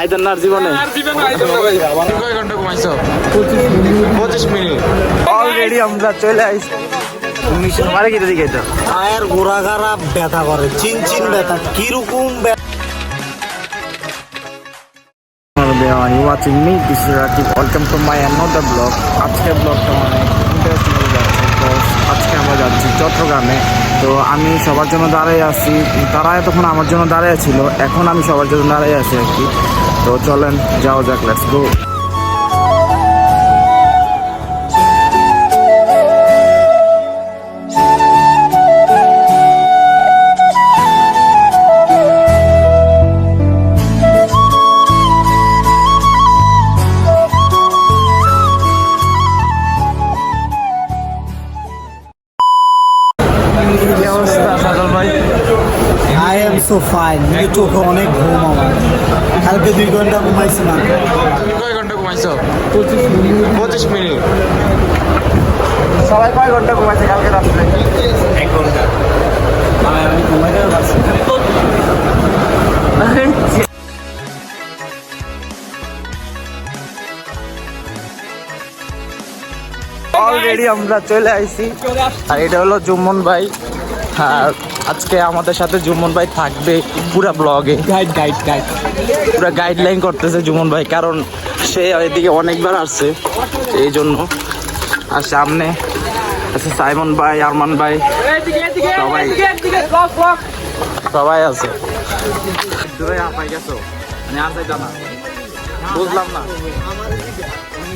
আইতেন না আর জীবনে কয় ঘণ্টা ঘুমাইছো? পঁচিশ মিনিট। অলরেডি আমরা চলে আইছি। মিশন মারে গিয়ে দিকে তো ব্যথা করে। চিন চিন ব্যথা। কীরকম ব্যথা? another vlog. আজকের ব্লগটা অনেক ইন্টারেস্টিং তো আজকে আমরা যাচ্ছি চট্টগ্রামে। তো আমি সবার জন্য দাঁড়িয়ে আছি। তারা এতক্ষণ আমার জন্য দাঁড়িয়ে ছিল। এখন আমি সবার জন্য দাঁড়িয়ে আছি আর কি। তো চলেন যাওয়া যাক লেটস গো সো ফাইন কিন্তু চোখে অনেক ঘুম আমার। কালকে দুই ঘণ্টা ঘুমাইছিলাম কয় ঘণ্টা ঘুমাইছো? পঁচিশ মিনিট। সবাই কয় ঘণ্টা ঘুমাইছে কালকে রাত্রে? এক ঘণ্টা। আমি ঘুমাইতে পারছি অলরেডি আমরা চলে আইছি। আর এটা হলো জুম্মন ভাই। আর আজকে আমাদের সাথে জুমন ভাই থাকবে পুরা ব্লগে গাইড গাইড গাইড পুরা গাইডলাইন করতেছে জুম্মন ভাই কারণ সে এদিকে অনেকবার আসছে। এই জন্য আর সামনে আছে সাইমন ভাই আরমান ভাই। সবাই সবাই আছে। দূরে আপাই গেছো। মানে বুঝলাম না।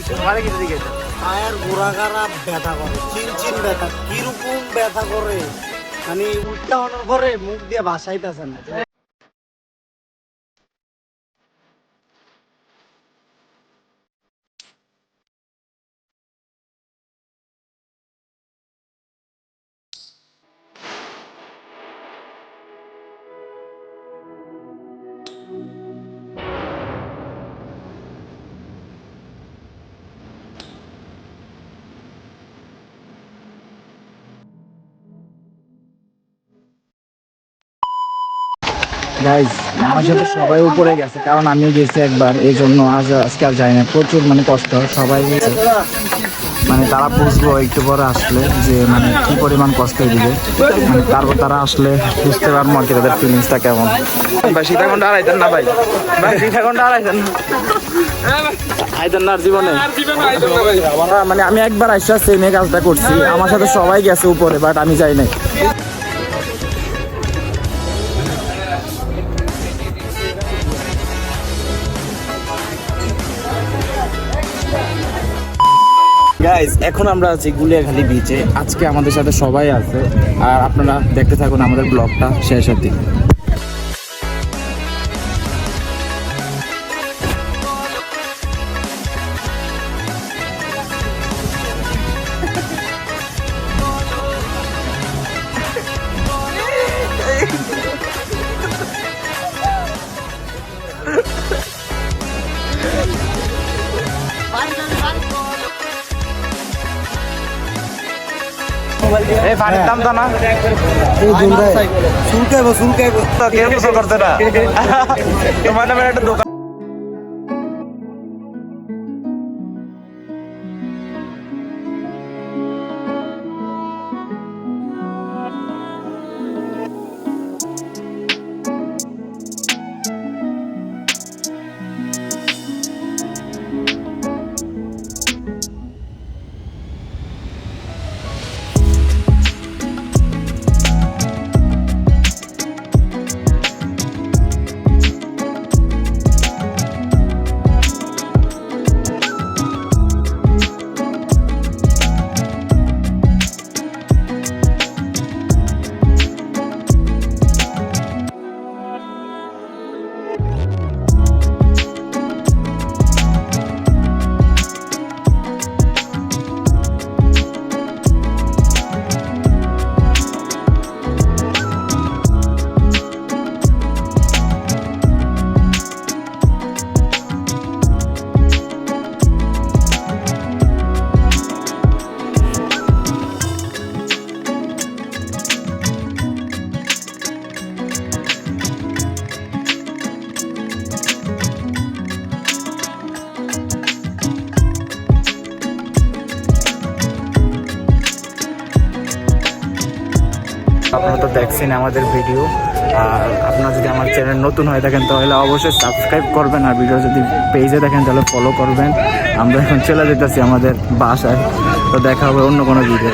তোমার কি দিকে পায়ের ব্যথা করে চিন চিন ব্যথা কীরকম ব্যথা করে? মানে উল্টা হওয়ার পরে মুখ দিয়ে ভাসাইতেছে না। গাইজ আমার সাথে সবাই উপরে গেছে কারণ আমিও গেছি একবার এই জন্য আজ আজকে আর যাই না। প্রচুর মানে কষ্ট সবাই গেছে মানে তারা বুঝব একটু পরে আসলে যে মানে কি পরিমাণ কষ্ট দিবে মানে তারপর তারা আসলে বুঝতে পারব আর কি তাদের ফিলিংসটা কেমন। ভাই সীতাকুণ্ড আড়াইতেন না ভাই? ভাই সীতাকুণ্ড আড়াইতেন আইতেন না আর জীবনে? মানে আমি একবার আইসা সেমে কাজটা করছি। আমার সাথে সবাই গেছে উপরে বাট আমি যাই নাই। গাইজ এখন আমরা আছি গুলিয়াখালী বিচে আজকে আমাদের সাথে সবাই আছে। আর আপনারা দেখতে থাকুন আমাদের ব্লগটা শেষ অব্দি এই পানির দাম তো না চুলকাইবো চুলকাইবো তো কেউ কিছু করছে না তোমার নামে একটা দোকান আপনারা তো দেখছেন আমাদের ভিডিও। আর আপনারা যদি আমার চ্যানেল নতুন হয়ে থাকেন, তাহলে অবশ্যই সাবস্ক্রাইব করবেন আর ভিডিও যদি পেজে দেখেন, তাহলে ফলো করবেন। আমরা এখন চলে যেতেছি আমাদের বাসায়। তো দেখা হবে অন্য কোনো ভিডিও